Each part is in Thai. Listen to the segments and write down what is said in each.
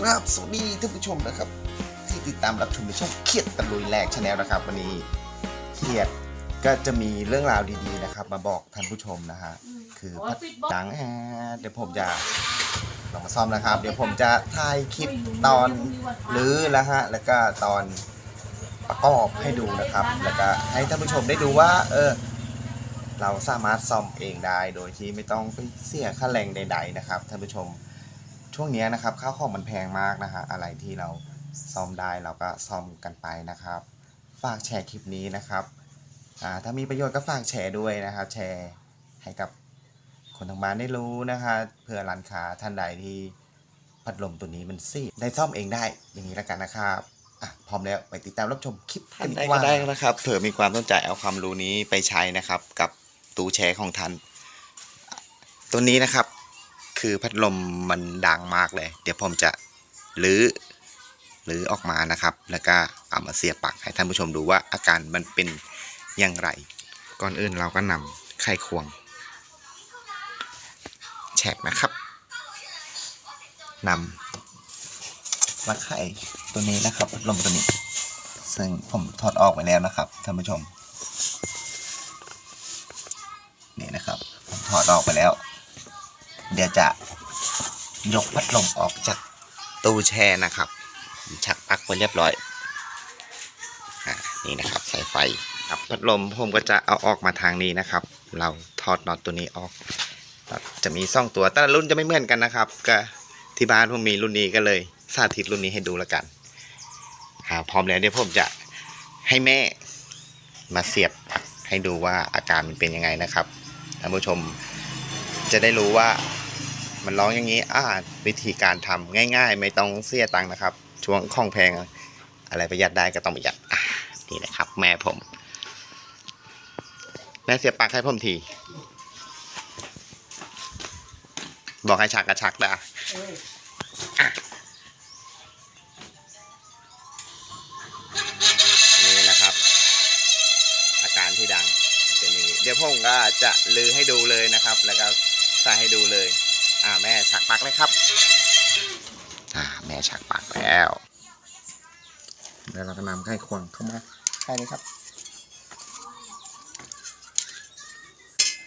ครับสวัสดีท่านผู้ชมนะครับ ที่ติดตามรับชมในช่องเครียดตะลุยแหลกชาแนลนะครับ วันนี้เครียดก็จะมีเรื่องราวดีๆนะครับ มาบอกท่านผู้ชมนะฮะคือพัดจังแอเดี๋ยวผมจะลองมาซ่อมนะครับ เดี๋ยวผมจะถ่ายคลิปตอนหรือแล้วฮะแล้วก็ตอนประกอบให้ดูนะครับ แล้วก็ให้ท่านผู้ชมได้ดูว่า เออ เราสามารถซ่อมเองได้โดยที่ไม่ต้องไปเสียค่าแรงใด ๆ นะครับท่านผู้ชม ช่วงนี้นะครับข้าวของมันแพงมากนะฮะอะไรที่เราซ่อมได้เราก็ซ่อมกันไปนะครับ ฝากแชร์คลิปนี้นะครับอ่าถ้ามีประโยชน์ก็ฝากแชร์ด้วยนะครับแชร์ให้กับคนทางบ้านได้รู้นะคะเพื่อร้านค้าท่านใดที่พัดลมตัวนี้มันซีดได้ซ่อมเองได้อย่างนี้แล้วกันนะครับอะพร้อมแล้วไปติดตามรับชมคลิปกันดีกว่าได้นะครับเผื่อมีความสนใจเอาความรู้นี้ไปใช้นะครับ กับตู้แชร์ของท่านตัวนี้นะครับ คือพัดลมมันดังมากเลย เดี๋ยวผมจะรื้อรื้อออกมานะครับ แล้วก็เอามาเสียบปลักให้ท่านผู้ชมดูว่าอาการมันเป็นอย่างไร ก่อนอื่นเราก็นำไข้ควง แฉกนะครับนำมาไข่ตัวนี้นะครับพัดลมตัวนี้ ซึ่งผมถอดออกไปแล้วนะครับท่านผู้ชมนี่นะครับ ผมถอดออกไปแล้ว เดี๋ยวจะยกพัดลมออกจากตู้แช่นะครับ ชักปลั๊กไว้เรียบร้อยอนี่นะครับสายไฟครับพัดลมผมก็จะเอาออกมาทางนี้นะครับ เราถอดน็อตตัวนี้ออก จะมีซ่องตัวแต่ละรุ่นจะไม่เหมือนกันนะครับ ก็ที่บ้านผมมีรุ่นนี้ก็เลยสาธิตรุ่นนี้ให้ดูแล้วกันอ่าพร้อมแล้วเดี๋ยวผมจะให้แม่มาเสียบให้ดูว่าอาการมันเป็นยังไงนะครับท่านผู้ชม จะได้รู้ว่ามันร้องอย่างนี้อ่าวิธีการทำง่าย ๆ ไม่ต้องเสียตังค์นะครับ ช่วงของแพงอะไรประหยัดได้ก็ต้องประหยัดอะนี่นะครับ แม่ผม แม่เสียบปลั๊กให้ผมที บอกให้ชักกระชักได้อะนี่นะครับ อาการที่ดังเป็นอย่างนี้ เดี๋ยวผมก็จะลือให้ดูเลยนะครับ แล้วก็ ส่ให้ดูเลย อ่าแม่ชักปักเลยครับ อ่าแม่ชักปักแล้วแล้วเราก็นำไข่ควงเข้ามาใช่เลยครับ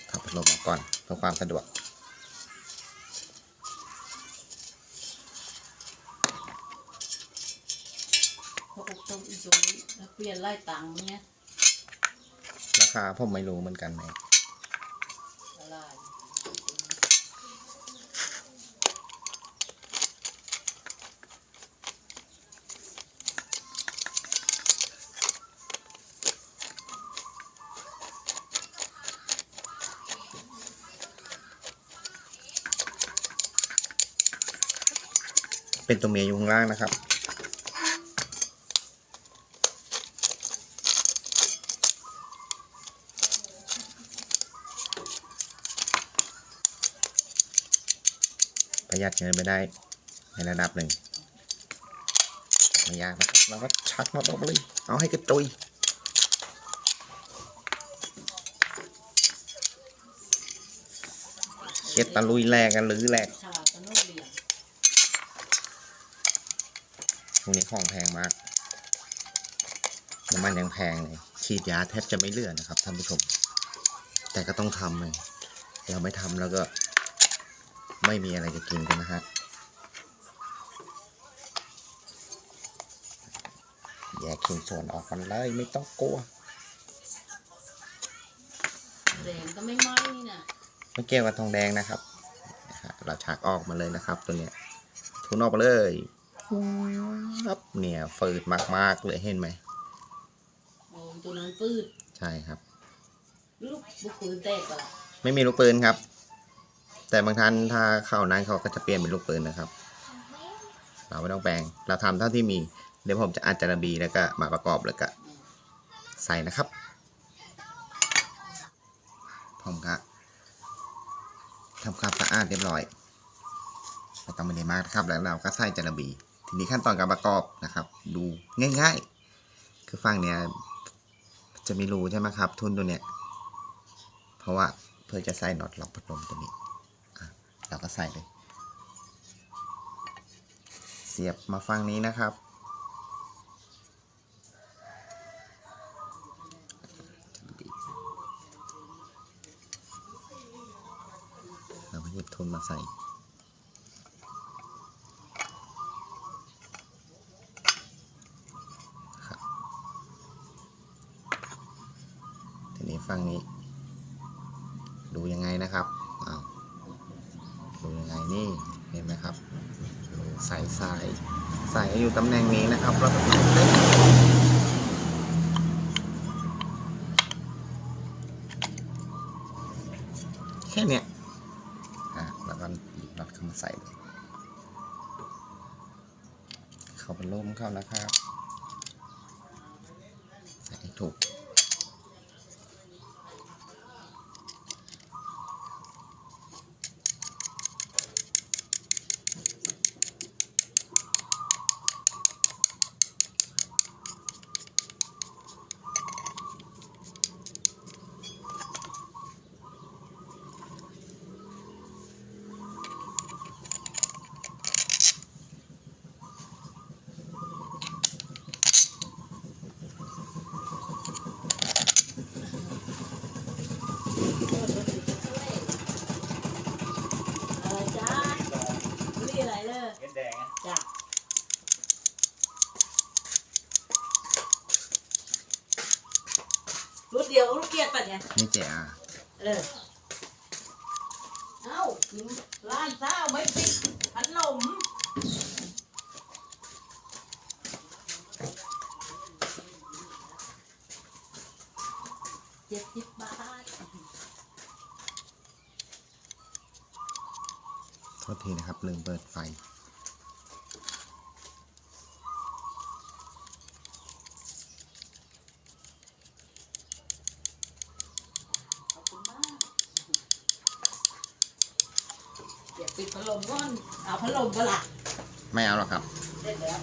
ทับพัดลมออกก่อนเพื่อความสะดวกเขาอกต้มอีกตรงนี้แล้วเปลี่ยนไล่ตังเนี่ยราคาผมไม่รู้เหมือนกันไหมอะไร เป็นตัวเมียอยู่ข้างล่างนะครับ ประหยัดเงินไปได้ในระดับหนึ่งไม่ยากนะครับเราก็ชักน็อตออกมาเลย เอาให้กระจุยเคล็ดตะลุยแรกกันหรือแรกฉลกนโน่เรียน พ วกนี้ของแพงมาก น้ำมันยังแพงเลยฉีดยาแทบจะไม่เหลือนะครับท่านผู้ชม แต่ก็ต้องทำเลยเราไม่ทำแล้วก็ไม่มีอะไรจะกินกันนะฮะแยกชิ้นส่วนออกกันเลยไม่ต้องกลัวแดงก็ไม่ไหม้นี่นะไม่เกี่ยวกับทองแดงนะครับนะครับเราฉากออกมาเลยนะครับ ตัวเนี้ยทุนออกมาเลย ครับเนี่ยฝืดมาก ๆ เลยเห็นไหมโอ้ยตัวนั้นปืด ใช่ครับ ลูกบุกปืนแตกไปละไม่มีลูกปืนครับ แต่บางท่านถ้าเข้านั้นเขาก็จะเปลี่ยนเป็นลูกปืนนะครับ เราไม่ต้องแปลง เราทำเท่าที่มี เดี๋ยวผมจะอัดจารบีแล้วก็มาประกอบแล้วก็ใส่นะครับ ผมก็ทำความสะอาดเรียบร้อยไม่ต้องไม่ได้มากนะครับ แล้วเราก็ใส่จารบี ทีนี้ขั้นตอนการประกอบนะครับ ดูง่าย ๆ คือฝั่งเนี้ยจะไมีรูใช่ไหมครับ ทุนตัวเนี้ยเพราะว่าเพื่อจะใส่น็อตล็อกพัดลมตัวนี้เราก็ใส่เลย เสีสียบมาฝั่งนี้นะครับ เราก็หยิบทุนมาใส่ ครับ ทีนี้ ฝั่งนี้ ดูยังไงนะครับอ้าวดูยังไงนี่เห็นไหมครับใส่สายใส่อยู่ตำแหน่งนี้นะครับแล้วก็แค่เนี้ยอะแล้วก็รัดเข้ามาใส่เข้าไปร่มเข้านะครับ ใส่ถูก อะไรจ้าไม่อะไรเลย เห็ดแดงอะ จ้ะรุ่นเดียวก็ลูกเกียดปัดเนี่ยนี่เจ้าเออเอ้าร้านเจ้าไม่ปิดพัดลมเจ็ดสิบบาทโทษทีนะครับ ลืมเปิดไฟ ขอบคุณมากเดี๋ยวปิดพัดล มก่อนเอาพัดลมก็ล่ะไม่เอาหรอกครับ เสร็จแล้ว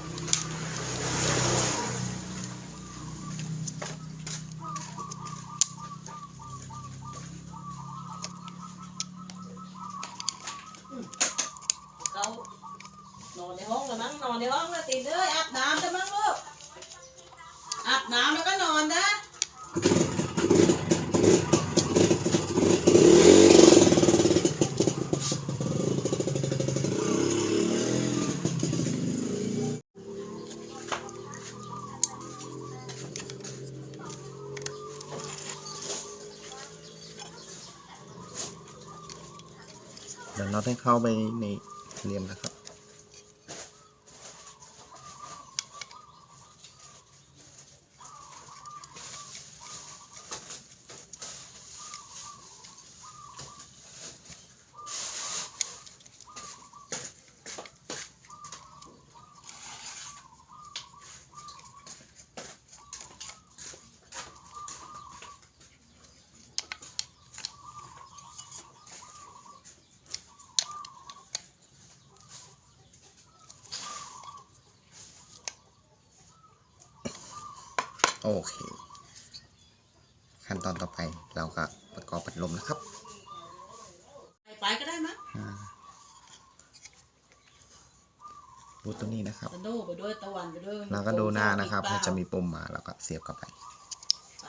อืมเขานอนในห้องแล้วมั้งนอนในห้องแล้วติดเด้ออาบน้ำจะมั้งลูกอาบน้ำแล้วก็นอนนะ เดี๋ยวเราได้เข้าไปในเรียมนะครับ โอเค ขั้นตอนต่อไปเราก็ประกอบพัดลมนะครับไปไปก็ได้มั้งอ่าบูตตัวนี้นะครับตะโน่ไปด้วยตะวันไปด้วยแล้วก็ดูหน้านะครับถ้าจะมีปุ่มมาแล้วก็เสียบเข้าไป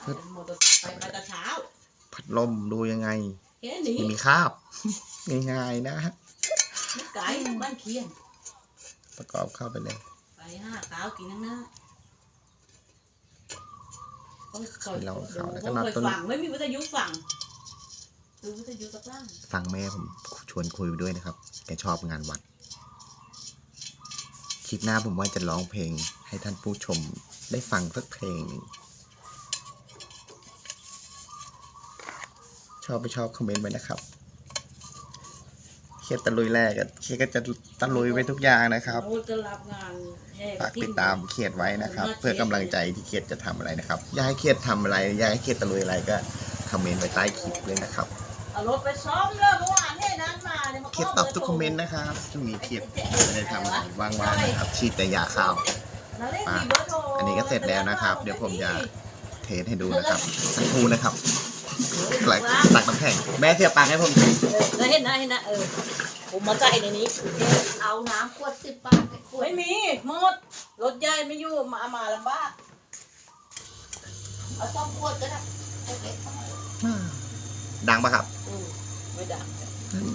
ไปมอเตอร์ไซค์ไปไปแต่เช้าพัดลมดูยังไงแค่นี้ไม่มีคาบง่ายๆนะไม่ไกลบ้านเคียนประกอบเข้าไปเลยไปห้าขาวกินทั้งหน้า ต้องคอยเราเดี๋ยวเขาแล้วก็ต้องนัดคอยต้น ฟังไม่มีวิทยุฟังดูวิทยุสักล่างฟังแม่ผมชวนคุยไปด้วยนะครับ แกชอบงานวัด คลิปหน้าผมว่าจะร้องเพลงให้ท่านผู้ชมได้ฟังสักเพลงหนึ่งชอบไม่ชอบคอมเมนต์ไว้นะครับ เครียดตะลุยแรกอะเครียดก็จะตะลุยไปทุกอย่างนะครับ โอ้จะรับงานแห่ฝากติดตามเครียดไว้นะครับ เพื่อกำลังใจที่เครียดจะทำอะไรนะครับ อยากให้เครียดทำอะไร อยากให้เครียดตะลุยอะไรก็คอมเมนต์ไว้ใต้คลิปเลยนะครับ เอารถไปซ้อมเลยเมื่อวานเนี่ยนั้นมาเนี่ยมาเครียดตอบทุกคอมเมนต์นะครับช่วงนี้เครียดไม่ได้ทำอะไรว่างๆนะครับฉีดแต่ยาข้าว แล้วเลขที่เบอร์โทรอันนี้ก็เสร็จแล้วนะครับ เดี๋ยวผมจะเทสให้ดูนะครับ สักครู่นะครับ หลังตักน้ำแข็งแม่เสียบปากให้ผมเออเห็นนะเห็นนะเออผมมาใส่ในนี้ เอาน้ำขวดสิบบาทไปขวดไม่มีหมดรถใหญ่ไม่อยู่มามาลำบากเอาสองขวดก็ได้เล็กๆเข้ามาดังปะครับอืมไม่ดัง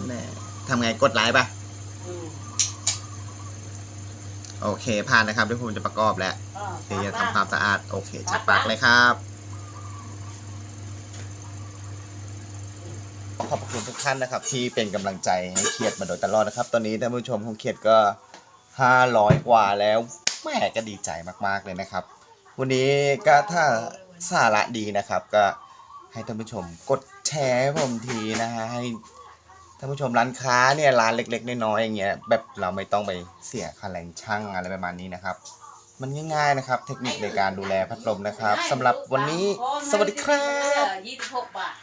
แน่ทำไงกดไลค์ปะอืมโอเคผ่านนะครับเดี๋ยวผมจะประกอบแล้วอ่าเดี๋ยวจะปากทำความสะอาด โอเคจัดปากเลยครับ อบคุณทุกท่านนะครับ ที่เป็นกำลังใจให้เครียดมาโดยตลอดนะครับ ตอนนี้ท่านผู้ชมของเครียดก็500กว่าแล้วแม่ก็ดีใจมากๆเลยนะครับ วันนี้ก็ถ้าสาระดีนะครับ ก็ให้ท่านผู้ชมกดแชร์ให้ผมทีนะฮะให้ท่านผู้ชมร้านค้าเนี่ยร้านเล็ก ๆ น้อยๆอย่างเงี้ยแบบเราไม่ต้องไปเสียค่าแรงช่างอะไรประมาณนี้นะครับ มันง่ายๆนะครับ เทคนิคในการดูแลพัดลมนะครับสำหรับวันนี้สวัสดีครับยี่สิบหกบาท